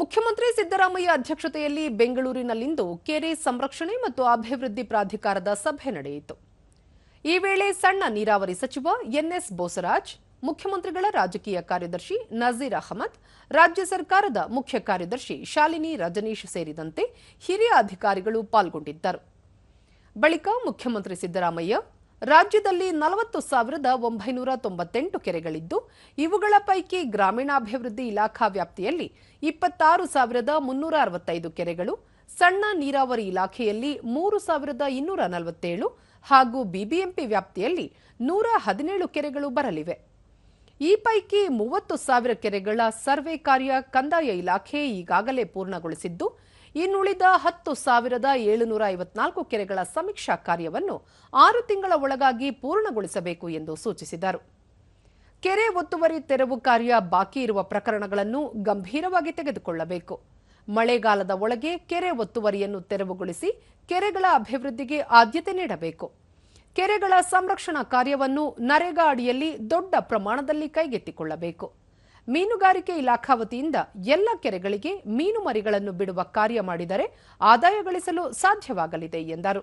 ಮುಖ್ಯಮಂತ್ರಿ ಸಿದ್ದರಾಮಯ್ಯ ಅಧ್ಯಕ್ಷತೆಯಲ್ಲಿ ಬೆಂಗಳೂರಿನಲ್ಲಿಂದು ಕೆರೆ ಸಂರಕ್ಷಣೆ ಮತ್ತು ಅಭಿವೃದ್ಧಿ ಪ್ರಾಧಿಕಾರದ ಸಭೆ ನಡೆಯಿತು. ಈ ವೇಳೆ ಸಣ್ಣ ನೀರಾವರಿ ಸಚಿವ ಎನ್ಎಸ್ ಬೋಸರಾಜ್, ಮುಖ್ಯಮಂತ್ರಿಗಳ ರಾಜಕೀಯ ಕಾರ್ಯದರ್ಶಿ ನಜೀರ್ ಅಹಮದ್, ರಾಜ್ಯ ಸರ್ಕಾರದ ಮುಖ್ಯ ಕಾರ್ಯದರ್ಶಿ ಶಾಲಿನಿ ರಜನೀಶ್ ಸೇರಿದಂತೆ ಹಿರಿಯ ಅಧಿಕಾರಿಗಳು ಪಾಲ್ಗೊಂಡಿದ್ದರು. ಬಳಿಕ ಮುಖ್ಯಮಂತ್ರಿ ಸಿದ್ದರಾಮಯ್ಯ ರಾಜ್ಯದಲ್ಲಿ ನಲವತ್ತು ಸಾವಿರದ ಒಂಬೈನೂರ ತೊಂಬತ್ತೆಂಟು ಕೆರೆಗಳಿದ್ದು, ಇವುಗಳ ಪೈಕಿ ಗ್ರಾಮೀಣಾಭಿವೃದ್ಧಿ ಇಲಾಖಾ ವ್ಯಾಪ್ತಿಯಲ್ಲಿ ಇಪ್ಪತ್ತಾರು ಸಾವಿರದ ಮುನ್ನೂರ ಅರವತ್ತೈದು ಕೆರೆಗಳು, ಸಣ್ಣ ನೀರಾವರಿ ಇಲಾಖೆಯಲ್ಲಿ ಮೂರು ಸಾವಿರದ ಇನ್ನೂರ ನಲವತ್ತೇಳು ಹಾಗೂ ಬಿಬಿಎಂಪಿ ವ್ಯಾಪ್ತಿಯಲ್ಲಿ ನೂರ ಹದಿನೇಳು ಕೆರೆಗಳು ಬರಲಿವೆ. ಈ ಪೈಕಿ ಮೂವತ್ತು ಸಾವಿರ ಕೆರೆಗಳ ಸರ್ವೆ ಕಾರ್ಯ ಕಂದಾಯ ಇಲಾಖೆ ಈಗಾಗಲೇ ಪೂರ್ಣಗೊಳಿಸಿದ್ದು ಇನ್ನುಳಿದ ಹತ್ತು ಸಾವಿರದ ಏಳುನೂರ ಐವತ್ನಾಲ್ಕು ಕೆರೆಗಳ ಸಮೀಕ್ಷಾ ಕಾರ್ಯವನ್ನು ಆರು ತಿಂಗಳ ಒಳಗಾಗಿ ಪೂರ್ಣಗೊಳಿಸಬೇಕು ಎಂದು ಸೂಚಿಸಿದರು. ಕೆರೆ ಒತ್ತುವರಿ ತೆರವು ಕಾರ್ಯ ಬಾಕಿ ಇರುವ ಪ್ರಕರಣಗಳನ್ನು ಗಂಭೀರವಾಗಿ ತೆಗೆದುಕೊಳ್ಳಬೇಕು. ಮಳೆಗಾಲದ ಒಳಗೆ ಕೆರೆ ಒತ್ತುವರಿಯನ್ನು ತೆರವುಗೊಳಿಸಿ ಕೆರೆಗಳ ಅಭಿವೃದ್ಧಿಗೆ ಆದ್ಯತೆ ನೀಡಬೇಕು. ಕೆರೆಗಳ ಸಂರಕ್ಷಣಾ ಕಾರ್ಯವನ್ನು ನರೇಗಾ ಅಡಿಯಲ್ಲಿ ದೊಡ್ಡ ಪ್ರಮಾಣದಲ್ಲಿ ಕೈಗೆತ್ತಿಕೊಳ್ಳಬೇಕು. ಮೀನುಗಾರಿಕೆ ಇಲಾಖಾ ವತಿಯಿಂದ ಎಲ್ಲ ಕೆರೆಗಳಿಗೆ ಮೀನು ಮರಿಗಳನ್ನು ಬಿಡುವ ಕಾರ್ಯ ಮಾಡಿದರೆ ಆದಾಯ ಗಳಿಸಲು ಸಾಧ್ಯವಾಗಲಿದೆ ಎಂದರು.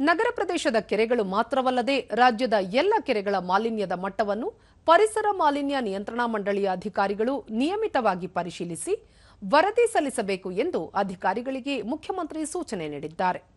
ನಗರ ಪ್ರದೇಶದ ಕೆರೆಗಳು ಮಾತ್ರವಲ್ಲದೆ ರಾಜ್ಯದ ಎಲ್ಲ ಕೆರೆಗಳ ಮಾಲಿನ್ಯದ ಮಟ್ಟವನ್ನು ಪರಿಸರ ಮಾಲಿನ್ಯ ನಿಯಂತ್ರಣಾ ಮಂಡಳಿಯ ಅಧಿಕಾರಿಗಳು ನಿಯಮಿತವಾಗಿ ಪರಿಶೀಲಿಸಿ ವರದಿ ಸಲ್ಲಿಸಬೇಕು ಎಂದು ಅಧಿಕಾರಿಗಳಿಗೆ ಮುಖ್ಯಮಂತ್ರಿ ಸೂಚನೆ ನೀಡಿದ್ದಾರೆ.